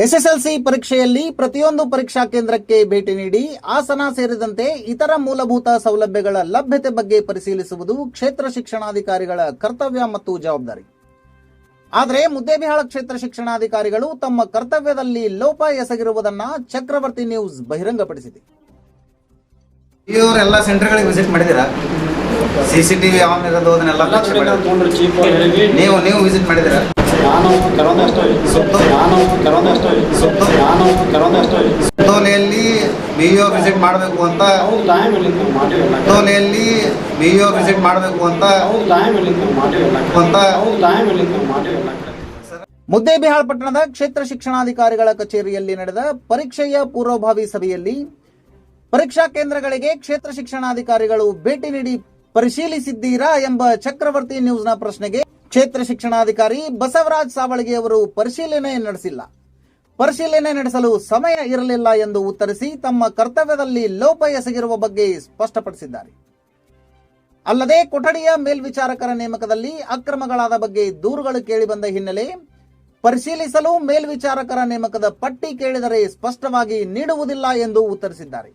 SSLC ಪರೀಕ್ಷೆಯಲ್ಲಿ ಪ್ರತಿಯೊಂದು ಪರೀಕ್ಷಾ ಕೇಂದ್ರಕ್ಕೆ ಭೇಟಿ ನೀಡಿ ಆಸನ ಸೇರಿದಂತೆ ಇತರ ಮೂಲಭೂತ ಸೌಲಭ್ಯಗಳ ಲಭ್ಯತೆ ಬಗ್ಗೆ ಪರಿಶೀಲಿಸುವುದು ಕ್ಷೇತ್ರ ಶಿಕ್ಷಣಾಧಿಕಾರಿಗಳ ಕರ್ತವ್ಯ ಮತ್ತು ಜವಾಬ್ದಾರಿ. ಆದರೆ ಮುದ್ದೇಬಿಹಾಳ ಕ್ಷೇತ್ರ ಶಿಕ್ಷಣಾಧಿಕಾರಿಗಳು ತಮ್ಮ ಕರ್ತವ್ಯದಲ್ಲಿ ಲೋಪ ಎಸಗಿರುವುದನ್ನ ಚಕ್ರವರ್ತಿ ನ್ಯೂಸ್ ಬಹಿರಂಗಪಡಿಸಿದೆ. ಎಲ್ಲ ಸೆಂಟರ್ಗಳಿಗೆ ವಿಸಿಟ್ ಮಾಡಿದ್ದೀರಾ? ಸಿ ಸಿ ಟಿ ಆನ್ ಇರೋದು ಅದನ್ನೆಲ್ಲ? ನೀವು ನೀವು ವಿಸಿಟ್ ಮಾಡಿದ್ದೀರಾ? ಸುತ್ತೋಲೆಯಲ್ಲಿ ಬಿ ವಿಸಿಟ್ ಮಾಡಬೇಕು ಅಂತ ಸುತ್ತೋಲೆಯಲ್ಲಿ ಬಿ ವಿಸಿಟ್ ಮಾಡಬೇಕು ಅಂತ ಅಂತ ಮುದ್ದೇಬಿಹಾಳ್ ಪಟ್ಟಣದ ಕ್ಷೇತ್ರ ಶಿಕ್ಷಣಾಧಿಕಾರಿಗಳ ಕಚೇರಿಯಲ್ಲಿ ನಡೆದ ಪರೀಕ್ಷೆಯ ಪೂರ್ವಭಾವಿ ಸಭೆಯಲ್ಲಿ ಪರೀಕ್ಷಾ ಕೇಂದ್ರಗಳಿಗೆ ಕ್ಷೇತ್ರ ಶಿಕ್ಷಣಾಧಿಕಾರಿಗಳು ಭೇಟಿ ನೀಡಿ ಪರಿಶೀಲಿಸಿದ್ದೀರಾ ಎಂಬ ಚಕ್ರವರ್ತಿ ನ್ಯೂಸ್ನ ಪ್ರಶ್ನೆಗೆ ಕ್ಷೇತ್ರ ಶಿಕ್ಷಣಾಧಿಕಾರಿ ಬಸವರಾಜ್ ಸಾವಳಗಿ ಅವರು ಪರಿಶೀಲನೆ ನಡೆಸಿಲ್ಲ. ಪರಿಶೀಲನೆ ನಡೆಸಲು ಸಮಯ ಇರಲಿಲ್ಲ ಎಂದು ಉತ್ತರಿಸಿ ತಮ್ಮ ಕರ್ತವ್ಯದಲ್ಲಿ ಲೋಪ ಎಸಗಿರುವ ಬಗ್ಗೆ ಸ್ಪಷ್ಟಪಡಿಸಿದ್ದಾರೆ. ಅಲ್ಲದೆ ಕೊಠಡಿಯ ಮೇಲ್ವಿಚಾರಕರ ನೇಮಕದಲ್ಲಿ ಅಕ್ರಮಗಳಾದ ಬಗ್ಗೆ ದೂರುಗಳು ಕೇಳಿಬಂದ ಹಿನ್ನೆಲೆ ಪರಿಶೀಲಿಸಲು ಮೇಲ್ವಿಚಾರಕರ ನೇಮಕದ ಪಟ್ಟಿ ಕೇಳಿದರೆ ಸ್ಪಷ್ಟವಾಗಿ ನೀಡುವುದಿಲ್ಲ ಎಂದು ಉತ್ತರಿಸಿದ್ದಾರೆ.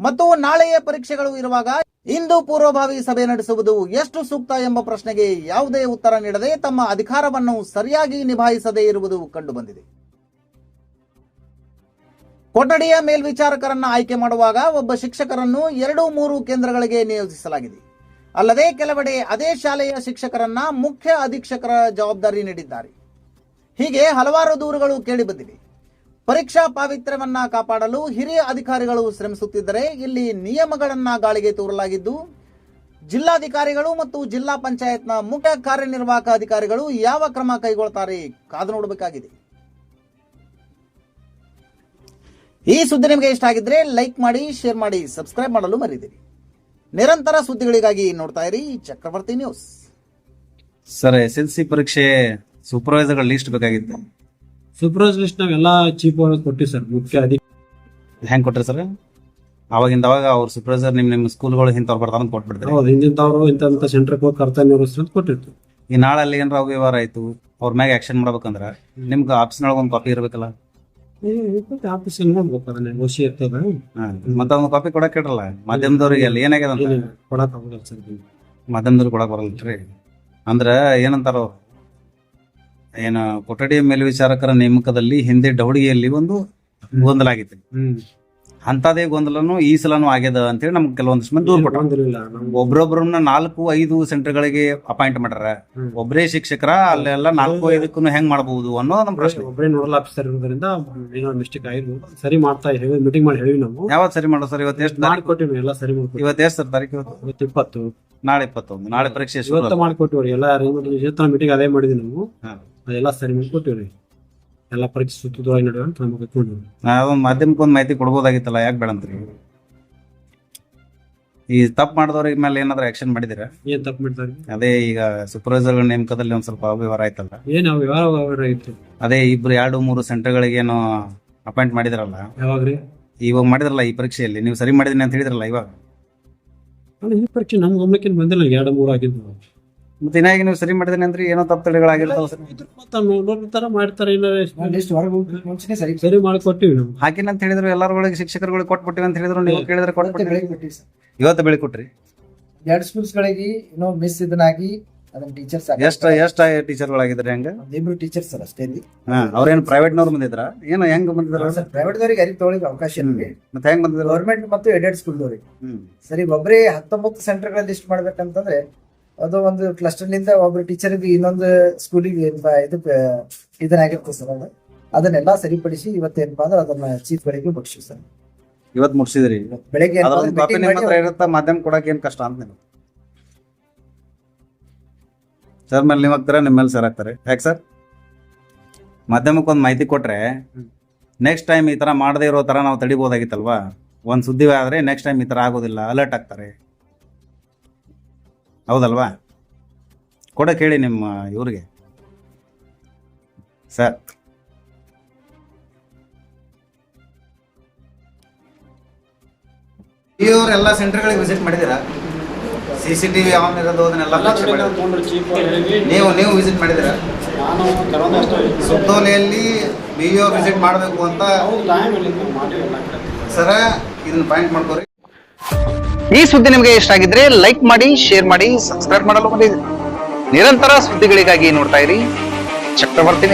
ಮತ್ತು ನಾಳೆಯ ಪರೀಕ್ಷೆಗಳು ಇರುವಾಗ ಇಂದು ಪೂರ್ವಭಾವಿ ಸಭೆ ನಡೆಸುವುದು ಎಷ್ಟು ಸೂಕ್ತ ಎಂಬ ಪ್ರಶ್ನೆಗೆ ಯಾವುದೇ ಉತ್ತರ ನೀಡದೆ ತಮ್ಮ ಅಧಿಕಾರವನ್ನು ಸರಿಯಾಗಿ ನಿಭಾಯಿಸದೇ ಇರುವುದು ಕಂಡುಬಂದಿದೆ. ಕೊಠಡಿಯ ಮೇಲ್ವಿಚಾರಕರನ್ನ ಆಯ್ಕೆ ಮಾಡುವಾಗ ಒಬ್ಬ ಶಿಕ್ಷಕರನ್ನು ಎರಡು ಮೂರು ಕೇಂದ್ರಗಳಿಗೆ ನಿಯೋಜಿಸಲಾಗಿದೆ. ಅಲ್ಲದೆ ಕೆಲವೆಡೆ ಅದೇ ಶಾಲೆಯ ಶಿಕ್ಷಕರನ್ನ ಮುಖ್ಯ ಅಧೀಕ್ಷಕರ ಜವಾಬ್ದಾರಿ ನೀಡಿದ್ದಾರೆ. ಹೀಗೆ ಹಲವಾರು ದೂರುಗಳು ಕೇಳಿಬಂದಿವೆ. ಪರೀಕ್ಷಾ ಪಾವಿತ್ರ್ಯವನ್ನ ಕಾಪಾಡಲು ಹಿರಿಯ ಅಧಿಕಾರಿಗಳು ಶ್ರಮಿಸುತ್ತಿದ್ದರೆ ಇಲ್ಲಿ ನಿಯಮಗಳನ್ನ ಗಾಳಿಗೆ ತೋರಲಾಗಿದ್ದು, ಜಿಲ್ಲಾಧಿಕಾರಿಗಳು ಮತ್ತು ಜಿಲ್ಲಾ ಪಂಚಾಯತ್ನ ಮುಖ್ಯ ಕಾರ್ಯನಿರ್ವಾಹಕ ಅಧಿಕಾರಿಗಳು ಯಾವ ಕ್ರಮ ಕೈಗೊಳ್ತಾರೆ ಕಾದು ನೋಡಬೇಕಾಗಿದೆ. ಈ ಸುದ್ದಿ ನಿಮಗೆ ಇಷ್ಟ ಆಗಿದ್ರೆ ಲೈಕ್ ಮಾಡಿ, ಶೇರ್ ಮಾಡಿ, ಸಬ್ಸ್ಕ್ರೈಬ್ ಮಾಡಲು ಮರಿದಿರಿ ನಿರಂತರ ಸುದ್ದಿಗಳಿಗಾಗಿ ನೋಡ್ತಾ ಇರಿ Chakravarthi news. Sir, S L C ಪರೀಕ್ಷೆ ಸೂಪರ್ವೈಸರ್ಗಳ ಲಿಸ್ಟ್ ಬೇಕಾಗಿತ್ತು. ಸೂಪರ್ವೈಸ್ ಲಿಸ್ಟ್ ನಾವೆಲ್ಲ ಚೀಪ್ ಕೊಟ್ಟಿವಿ ಸರ್ ಮುಖ್ಯ ಅಧಿಕ ಹೆಂಗ್ ಕೊಟ್ರಿ ಸರ್ ಅವಾಗಿಂದ ಅವಾಗ ಅವ್ರ ಸೂಪರ್ವೈಸರ್ ನಿಮ್ ನಿಮ್ ಸ್ಕೂಲ್ಗಳು ಇಂಥವ್ರು ಬರ್ತಾರ ಅಂತ ಕೊಟ್ಬಿಡ್ತಾರೆ. ಹೌದು ಹಿಂದಿಂದವರು ಇಂಥ ಸೆಂಟ್ರಿಗೆ ಹೋಗಿ ಕರ್ತಾನೆ ಅಂತ ಕೊಟ್ಟಿರ್ತೀವಿ. ಈ ನಾಳೆ ಅಲ್ಲಿ ಏನಾರ ಅವ್ಯವಹಾರ ಆಯ್ತು ಅವ್ರ ಮ್ಯಾಗ ಆಕ್ಷನ್ ಮಾಡ್ಬೇಕಂದ್ರ ನಿಮ್ಗೆ ಆಫೀಸ್ನೊಳಗೆ ಒಂದು ಕಾಪಿ ಇರ್ಬೇಕಲ್ಲ? ಆಫೀಸ್ ನೋಡ್ಬೇಕು ಅದನ್ನ ಓಸಿ ಇರ್ತದ. ಮತ್ತೆ ಒಂದು ಕಾಪಿ ಕೊಡಕ್ ಇಡಲ್ಲ ಮಾಧ್ಯಮದವ್ರಿಗೆ ಅಲ್ಲಿ ಏನಾಗ್ಯದ ಅಂತ ಕೊಡಕ್ ಆಗೋದಿಲ್ಲ ಸರ್ ಮಾಧ್ಯಮದವ್ರಿಗೆ ಕೊಡಕ್ ಬರಲ್ರಿ. ಅಂದ್ರ ಏನಂತಾರ ಅವ್ರು? ಏನ ಕೊಠಡಿ ಮೇಲ್ವಿಚಾರಕರ ನೇಮಕದಲ್ಲಿ ಹಿಂದೆ ಡೌಡಿಗೆಯಲ್ಲಿ ಒಂದು ಗೊಂದಲ ಆಗಿತ್ತು ಅಂತದೇ ಗೊಂದಲನು ಈ ಸಲನು ಆಗ್ಯದ ಅಂತೇಳಿ ನಮ್ಗೆ ಕೆಲವೊಂದಿಷ್ಟು ಮಂದಿ ದೂರ ಒಬ್ರೊಬ್ರನ್ನ ನಾಲ್ಕು ಐದು ಸೆಂಟರ್ಗಳಿಗೆ ಅಪಾಯಿಂಟ್ ಮಾಡ್ಯಾರ. ಒಬ್ಬರೇ ಶಿಕ್ಷಕರ ಅಲ್ಲೆಲ್ಲ ನಾಲ್ಕು ಐದಕ್ಕೂ ಹೆಂಗ್ ಮಾಡಬಹುದು ಅನ್ನೋ ನಮ್ ಪ್ರಶ್ನೆ. ಒಬ್ಬರೇ ನೋಡಲ್ ಆಫೀಸರ್ ಇರೋದ್ರಿಂದ ಏನೋ ಮಿಸ್ಟೇಕ್ ಆಗಿರ್ಬೋದು. ಸರಿ ಮಾಡ್ತಾ ಹೇಳಿ ಮೀಟಿಂಗ್ ಮಾಡಿ ಹೇಳಿ ನಾವು. ಯಾವತ್ತು ಸರಿ ಮಾಡೋ ಸರ್ ಇವತ್ತು ಎಷ್ಟು ಕೊಟ್ಟಿವಿ ಎಲ್ಲ ಸರಿ ಮಾಡ್ತೀವಿ ಇವತ್ತು ಎಷ್ಟು ಸರ್ ತಾರೀಕು ಇವತ್ತು ಇಪ್ಪತ್ತು. ನಾಳೆ ಇಪ್ಪತ್ತೊಂದು ನಾಳೆ ಪರೀಕ್ಷೆ ಶುರು ಇವತ್ತು ಮಾಡ್ಕೊಟ್ಟಿವ್ರಿ ಎಲ್ಲ ಅರೇಂಜ್ಮೆಂಟ್ ಮೀಟಿಂಗ್ ಅದೇ ಮಾಡಿದ್ವಿ ನಾವು. ಅದೆಲ್ಲ ಸರಿ ಮಾಡ್ಕೊಟ್ಟಿವ್ರಿ. ಎಲ್ಲ ಪರೀಕ್ಷೆ ಸುತ್ತಿದ್ರೆ ನಡೆಯುವ ಅಂತ ನಮಗೆ ನಾವೊಂದು ಮಾಧ್ಯಮಕ್ಕೆ ಒಂದು ಮಾಹಿತಿ ಕೊಡ್ಬೋದಾಗಿತ್ತಲ್ಲ ಯಾಕೆ ಬೇಡಂತ್ರಿ ಈ ತಪ್ಪು ಮಾಡಿದವ್ರಿಗೆ ಮೇಲೆ ಏನಾದ್ರು ಆಕ್ಷನ್ ಮಾಡಿದಿರಾ ಏನ್ ತಪ್ಪು ಮಾಡ್ತಾರೆ ಅದೇ ಈಗ ಸೂಪರ್ವೈಸರ್ ನೇಮಕದಲ್ಲಿ ಒಂದ್ ಸ್ವಲ್ಪ ಅವ್ಯವಹಾರ ಆಯ್ತಲ್ಲ. ಏನು ಅವ್ಯವಹಾರ ಅವ್ಯವಹಾರ ವ್ಯವಹಾರ ಐತ್ರಿ ಅದೇ ಇಬ್ರು ಎರಡು ಮೂರು ಸೆಂಟರ್ಗಳಿಗೆ ಏನೋ ಅಪಾಯಿಂಟ್ ಮಾಡಿದ್ರಲ್ಲ. ಯಾವಾಗ್ರಿ? ಇವಾಗ ಮಾಡಿದ್ರಲ್ಲ ಈ ಪರೀಕ್ಷೆಯಲ್ಲಿ ನೀವು ಸರಿ ಮಾಡಿದೀನಿ ಅಂತ ಹೇಳಿದ್ರಲ್ಲ ಇವಾಗ. ಅಲ್ಲ ಈ ಪರೀಕ್ಷೆ ನಮ್ ಗಮನಕ್ಕೆ ಬಂದಿಲ್ಲ ಎರಡು ಮೂರು ಆಗಿದ್ದು. ಮತ್ತೆ ಇನ್ನಾಗಿ ನೀವು ಸರಿ ಮಾಡಿದ್ರೆ ಅಂದ್ರೆ ಏನೋ ತಪ್ಪು ತಡೆಗಳಾಗಿರ್ತಾವ ಮತ್ತೆ ನೋಡ್ತಾರ ಮಾಡ್ತಾರ ಇಲ್ಲ ಸರಿ ಮಾಡ್ಕೊಟ್ಟಿವಿ ನಾವು. ಹಾಕಿನ ಅಂತ ಹೇಳಿದ್ರು ಎಲ್ಲರೊಳಗೆ ಶಿಕ್ಷಕರುಗಳಿಗೆ ಕೊಟ್ಬಿಟ್ಟಿವಿ ಅಂತ ಹೇಳಿದ್ರು ನೀವು ಕೇಳಿದ್ರೆ ಕೊಟ್ಬಿಟ್ಟಿವಿ ಇವತ್ತು ಬೆಳಿಕೊಟ್ರಿ ಎರಡು ಸ್ಕೂಲ್ಸ್ಗಳಿಗೆ ಏನೋ ಮಿಸ್ ಇದನ್ನಾಗಿ ಅದನ್ನ ಟೀಚರ್ಸ್ ಎಷ್ಟ ಎಷ್ಟ ಟೀಚರ್ಗಳಾಗಿದ್ರಿ ಹೆಂಗ? ಇಬ್ರು ಟೀಚರ್ಸ್ ಸರ್ ಅಷ್ಟೇ ಇಲ್ಲಿ. ಹಾ ಪ್ರೈವೇಟ್ ಪ್ರೈವೇಟ್ನವ್ರು ಬಂದಿದ್ರ? ಏನು ಹೆಂಗ್ ಬಂದಿದ್ರ? ಸರ್ ಪ್ರೈವೇಟ್ ದವರಿಗೆ ಅರಿವು ತೊಗೊಳಿಕ್ಕೆ ಅವಕಾಶ ಇಲ್ಲ ಮತ್ತೆ ಹೆಂಗ್ ಬಂದಿದ್ರ? ಗೌರ್ಮೆಂಟ್ ಮತ್ತು ಎಡೆಡ್ ಸ್ಕೂಲ್ ದವರಿಗೆ. ಸರಿ ಒಬ್ಬರೇ ಹತ್ತೊಂಬತ್ತು ಸೆಂಟರ್ಗಳ ಲಿಸ್ಟ್ ಮಾಡ್ಬೇಕಂತಂದ್ರೆ ಅದು ಒಂದು ಕ್ಲಸ್ಟರ್ನಿಂದ ಒಬ್ರು ಟೀಚರ್ ಇನ್ನೊಂದು ಸ್ಕೂಲಿಗೆ ಇದು ಇದನ್ನಾಗಿರ್ತದೆ ಸರ್ ಅದು. ಅದನ್ನೆಲ್ಲ ಸರಿಪಡಿಸಿ ಇವತ್ತೇನಪ್ಪ ಅಂದ್ರೆ ಅದನ್ನ ಚೀಫ್ ಗಳಿಗೆ ಮುಗಿಸಿ ಸರ್. ಇವತ್ತು ಮುಗಿಸಿದ್ರಿ? ಬೆಳಗ್ಗೆ ಮಾಧ್ಯಮ ಕೊಡಕ್ಕೆ ಏನ್ ಕಷ್ಟ ಅಂತ ನೀವು ಸರ್ ಮೇಲೆ ನೀವು ಹಾಕ್ತಾರೆ ನಿಮ್ಮ ಮೇಲೆ ಸರ್ ಹಾಕ್ತಾರೆ ಯಾಕೆ ಸರ್ ಮಾಧ್ಯಮಕ್ಕೆ ಒಂದು ಮಾಹಿತಿ ಕೊಟ್ಟರೆ ನೆಕ್ಸ್ಟ್ ಟೈಮ್ ಈ ತರ ಮಾಡದೇ ಇರೋ ತರ ನಾವು ತಡಿಬೋದಾಗಿತ್ತಲ್ವಾ? ಒಂದು ಸುದ್ದಿ ಆದ್ರೆ ನೆಕ್ಸ್ಟ್ ಟೈಮ್ ಈ ತರ ಆಗೋದಿಲ್ಲ ಅಲರ್ಟ್ ಆಗ್ತಾರೆ. ಹೌದಲ್ವಾ? ಕೊಡೋಕೆ ಹೇಳಿ ನಿಮ್ಮ ಇವ್ರಿಗೆ. ಸರ್ ಈ ಎಲ್ಲ ಸೆಂಟರ್ಗಳಿಗೆ ವಿಸಿಟ್ ಮಾಡಿದ್ದೀರಾ? ಸಿ ಸಿ ಟಿವಿ ಆನ್ ಇರೋದು ಅದನ್ನೆಲ್ಲ ಪರೀಕ್ಷೆ ನಾವು ನೀವು ವಿಸಿಟ್ ಮಾಡಿದ್ದೀರಾ? ಸುತ್ತೋಲೆಯಲ್ಲಿ ಬಿ ಇ ವಿಸಿಟ್ ಮಾಡಬೇಕು ಅಂತ ಸರ ಇದನ್ನ ಪಾಯಿಂಟ್ ಮಾಡ್ಕೋರಿ. ಈ ಸುದ್ದಿ ನಿಮಗೆ ಇಷ್ಟ ಆಗಿದ್ರೆ ಲೈಕ್ ಮಾಡಿ ಶೇರ್ ಮಾಡಿ ಸಬ್ಸ್ಕ್ರೈಬ್ ಮಾಡಲು ನಿರಂತರ ಸುದ್ದಿಗಳಿಗಾಗಿ ನೋಡ್ತಾ ಇರಿ. ಚಕ್ರವರ್ತಿ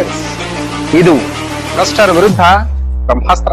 ಇದು ಭ್ರಷ್ಟರ ವಿರುದ್ಧ ಬ್ರಹ್ಮಾಸ್ತ್ರ.